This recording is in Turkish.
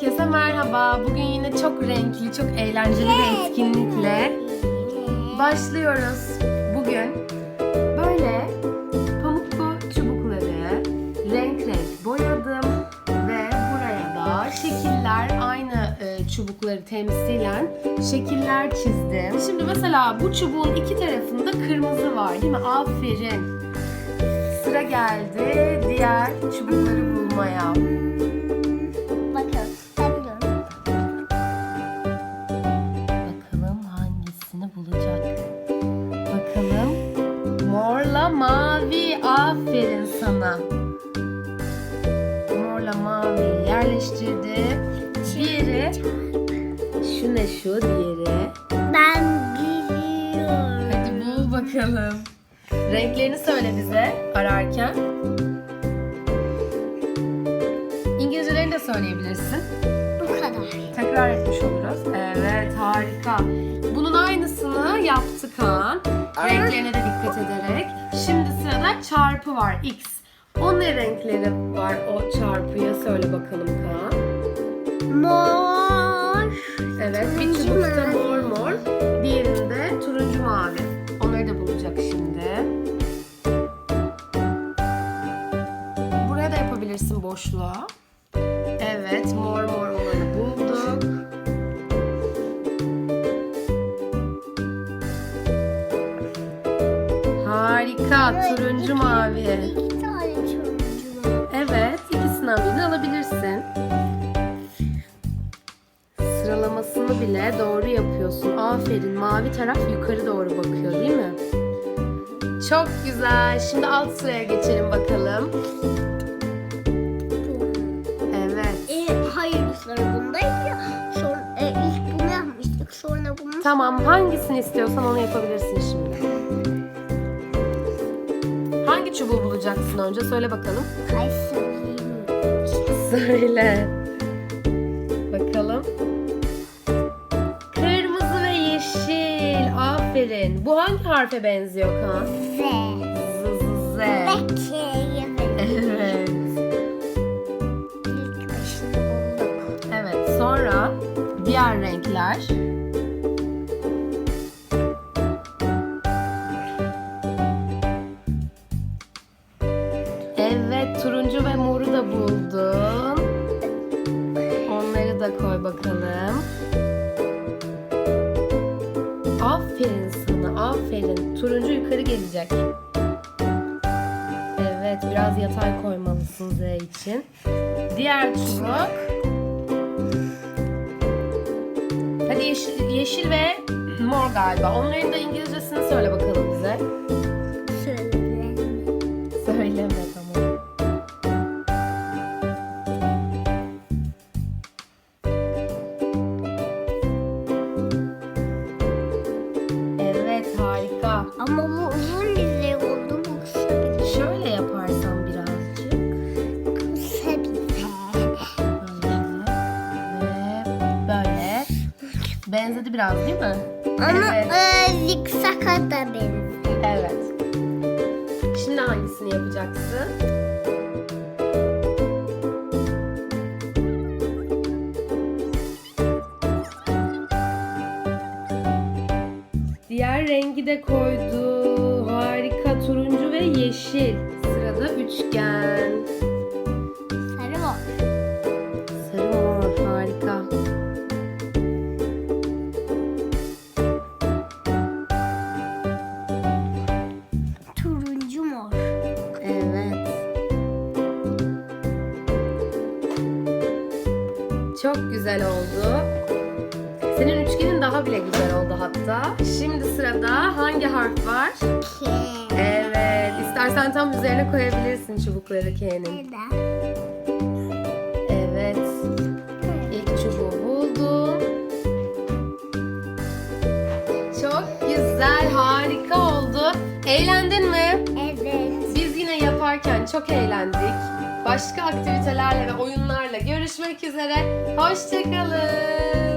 Herkese merhaba. Bugün yine çok renkli, çok eğlenceli bir etkinlikle başlıyoruz. Bugün böyle pamuklu çubukları renk renk boyadım ve buraya da şekiller aynı e, çubukları temsilen şekiller çizdim. Şimdi mesela bu çubuğun iki tarafında kırmızı var değil mi? Aferin. Sıra geldi diğer çubukları Aferin sana. Morla mavi yerleştirdi. Diğeri. Şu ne şu diğeri. Ben biliyorum. Hadi bul bakalım. Renklerini söyle bize ararken. İngilizcelerini de söyleyebilirsin. Bu kadar. Tekrar etmiş oluruz. Evet harika. Bunun aynısını yaptık Kaan. Renklerine de dikkat ederek. Şimdi sırada çarpı var X. O ne renkleri var o çarpıya söyle bakalım Kaan. Mor. Evet bir çubukta mor mor. Diğerinde turuncu mavi. Onları da bulacak şimdi. Buraya da yapabilirsin boşluğa. Evet mor mor Harika turuncu mavi. İki tane turuncu var. Evet, ikisinden birini alabilirsin. Sıralamasını bile doğru yapıyorsun. Aferin. Mavi taraf yukarı doğru bakıyor değil mi? Çok güzel. Şimdi alt sıraya geçelim bakalım. Evet. E, hayır sonra bundaydı ya. Sonra, e, ilk bunu yapmıştık. Sonra bunu. Tamam, hangisini istiyorsan onu yapabilirsin şimdi. Çubuğu bulacaksın önce? Söyle bakalım. Ay söyleyeyim. Söyle. Bakalım. Kırmızı ve yeşil. Aferin. Bu hangi harfe benziyor Kaan? Z. Z, z, benziyor. Evet. İlk bulduk. Evet. Sonra diğer renkler. Buldun. Onları da koy bakalım. Aferin sana, aferin. Turuncu yukarı gelecek. Evet, biraz yatay koymalısın Z için. Diğer çubuk. Hadi yeşil, yeşil ve mor galiba. Onların da İngilizcesini söyle bakalım Ama bu uzun bir oldu. Bu kısa bir. Şöyle yaparsan birazcık. Kısa bir. Böyle ve böyle. Benzedi biraz değil mi? Ama Evet. e, zikzaka Diğer rengi de koydu. Harika turuncu ve yeşil. Sırada üçgen. Sarı var. Sarı mor harika. Turuncu mor. Evet. Çok güzel oldu. Senin üçgenin daha bile güzel oldu hatta. Şimdi sırada hangi harf var? K. Evet. İstersen tam üzerine koyabilirsin çubukları K'nin. Evet. İlk çubuğu buldum. Çok güzel, harika oldu. Eğlendin mi? Evet. Biz yine yaparken çok eğlendik. Başka aktivitelerle ve oyunlarla görüşmek üzere. Hoşçakalın.